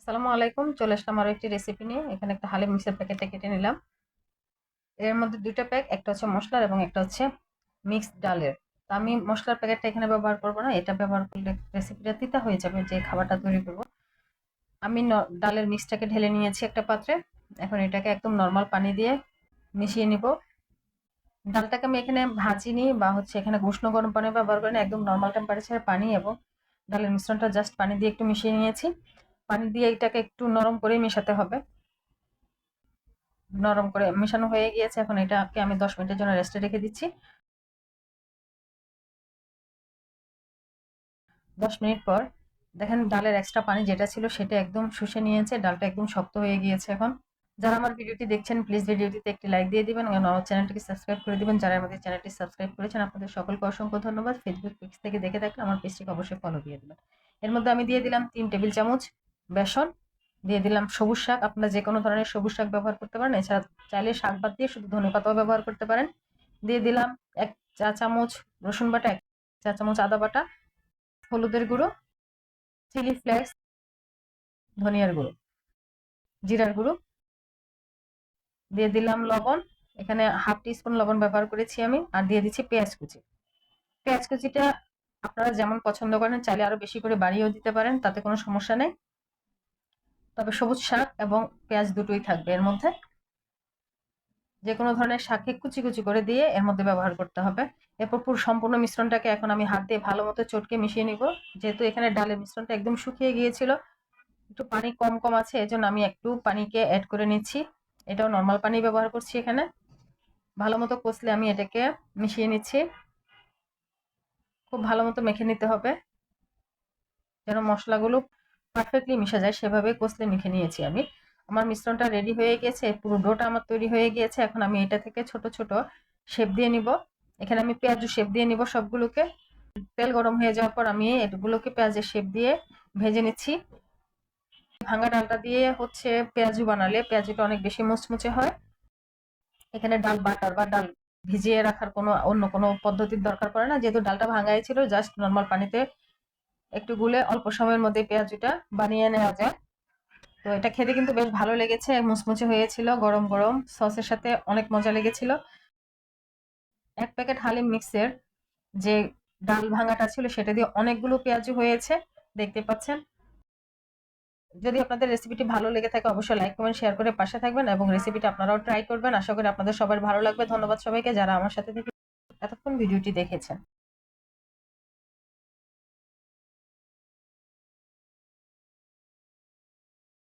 আসসালামু আলাইকুম। চলে আসলাম আরও একটি রেসিপি নিয়ে। এখানে একটা হালিম মিক্সের প্যাকেটটা কেটে নিলাম। এর মধ্যে দুইটা প্যাক একটা হচ্ছে মশলার এবং একটা হচ্ছে মিক্সড ডালের। তো আমি মশলার প্যাকেটটা এখানে ব্যবহার করব না। এটা ব্যবহার করলে রেসিপিটা তিতা হয়ে যাবে যে খাবারটা তৈরি করব। আমি ডালের মিক্সটাকে ঢেলে নিয়েছি একটা পাত্রে। এখন এটাকে একদম নর্মাল পানি দিয়ে মিশিয়ে নিব। ডালটাকে আমি এখানে ভাজিনি বা হচ্ছে এখানে উষ্ণ গরম পানি ব্যবহার করিনি। একদম নর্মাল টেম্পারেচারে পানি এবং ডালের মিশ্রণটা জাস্ট পানি দিয়ে একটু মিশিয়ে নিয়েছি। পানি দিয়ে এটাকে একটু নরম করে মেশাতে হবে। নরম করে মেশানো হয়ে গিয়েছে, এখন এটাকে আমি দশ মিনিটের জন্য রেস্টে রেখে দিচ্ছি। দশ মিনিট পর দেখেন ডালের এক্সট্রা পানি যেটা ছিল সেটা একদম শুষে নিয়েছে, ডালটা একদম শক্ত হয়ে গিয়েছে এখন। যারা আমার ভিডিওটি দেখছেন প্লিজ ভিডিওটিতে একটি লাইক দিয়ে দিবেন এবং আমার চ্যানেলটিকে সাবস্ক্রাইব করে দিবেন। যারা আমাদের চ্যানেলটি সাবস্ক্রাইব করেছেন, আপনাদের সকলকে অসংখ্য ধন্যবাদ। ফেসবুক পেজ থেকে দেখে থাকলে আমার পেজটিকে অবশ্যই ফলো দিয়ে দেবেন। এর মধ্যে আমি দিয়ে দিলাম তিন টেবিল চামচ বেসন দিয়ে দিলাম সবুজ শাক। আপনারা যে কোনো ধরনের সবুজ শাক ব্যবহার করতে পারেন। এছাড়া চাইলে শাক বাদ দিয়ে শুধু ধনে পাতাও ব্যবহার করতে পারেন। দিয়ে দিলাম এক চা চামচ রসুন বাটা, এক চা চামচ আদা বাটা, হলুদের গুঁড়ো, চিলি ফ্লেক্স, ধনিয়ার গুঁড়ো, জিরার গুঁড়ো। দিয়ে দিলাম লবণ। এখানে হাফ টিস্পুন লবণ ব্যবহার করেছি আমি। আর দিয়ে দিচ্ছি পেঁয়াজ কুচি। পেঁয়াজ কুচিটা আপনারা যেমন পছন্দ করেন, চাইলে আরও বেশি করে বাড়িয়েও দিতে পারেন, তাতে কোনো সমস্যা নেই। তবে সবুজ শাক এবং পেঁয়াজ দুটোই থাকবে এর মধ্যে। যে কোনো ধরনের শাকে কুচি কুচি করে দিয়ে এর মধ্যে ব্যবহার করতে হবে। এরপর পুরো সম্পূর্ণ মিশ্রণটাকে এখন আমি হাত দিয়ে ভালো মতো চটকে মিশিয়ে নিব। যেহেতু এখানে ডালের মিশ্রণটা একদম শুকিয়ে গিয়েছিল, একটু পানি কম কম আছে, এজন্য আমি একটু পানিকে অ্যাড করে নিচ্ছি। এটাও নর্মাল পানি ব্যবহার করছি এখানে। ভালো মতো কষলে আমি এটাকে মিশিয়ে নিচ্ছি। খুব ভালো মতো মেখে নিতে হবে। যেন মশলাগুলো পারফেক্টলি মিশে যায়, সেভাবে কষলে মেখে নিয়েছি আমি। আমার মিশ্রণটা রেডি হয়ে গিয়েছে পুরো ডোটা আমার তৈরি হয়ে গিয়েছে। এখন আমি এটা থেকে ছোট ছোট শেপ দিয়ে নিব। এখানে আমি পেঁয়াজু শেপ দিয়ে নিব সবগুলোকে। তেল গরম হয়ে যাওয়ার পর আমি এগুলোকে পেঁয়াজের শেপ দিয়ে ভেজে নিচ্ছি। ভাঙা ডালটা দিয়ে হচ্ছে পেঁয়াজু বানালে পেঁয়াজুটা অনেক বেশি মুচমুচে হয়। এখানে ডাল বাটার বা ডাল ভিজিয়ে রাখার কোনো অন্য কোনো পদ্ধতির দরকার পড়ে না। যেহেতু ডালটা ভাঙাই ছিল জাস্ট নর্মাল পানিতে একটু গুলে অল্প সময়ের মধ্যে পেঁয়াজুটা বানিয়ে নেওয়া যায়। তো এটা খেতে কিন্তু বেশ ভালো লেগেছে, মুচমুচে হয়েছিল, গরম গরম, সসের সাথে অনেক মজা লেগেছিল। এক প্যাকেট হালিম মিক্সের যে ডাল ভাঙাটা ছিল, সেটা দিয়ে অনেকগুলো পেঁয়াজু হয়েছে, দেখতে পাচ্ছেন। যদি আপনাদের রেসিপিটি ভালো লেগে থাকে, অবশ্যই লাইক কমেন্ট শেয়ার করে পাশে থাকবেন এবং রেসিপিটা আপনারাও ট্রাই করবেন। আশা করি আপনাদের সবার ভালো লাগবে। ধন্যবাদ সবাইকে যারা আমার সাথে এতক্ষণ ভিডিওটি দেখেছেন।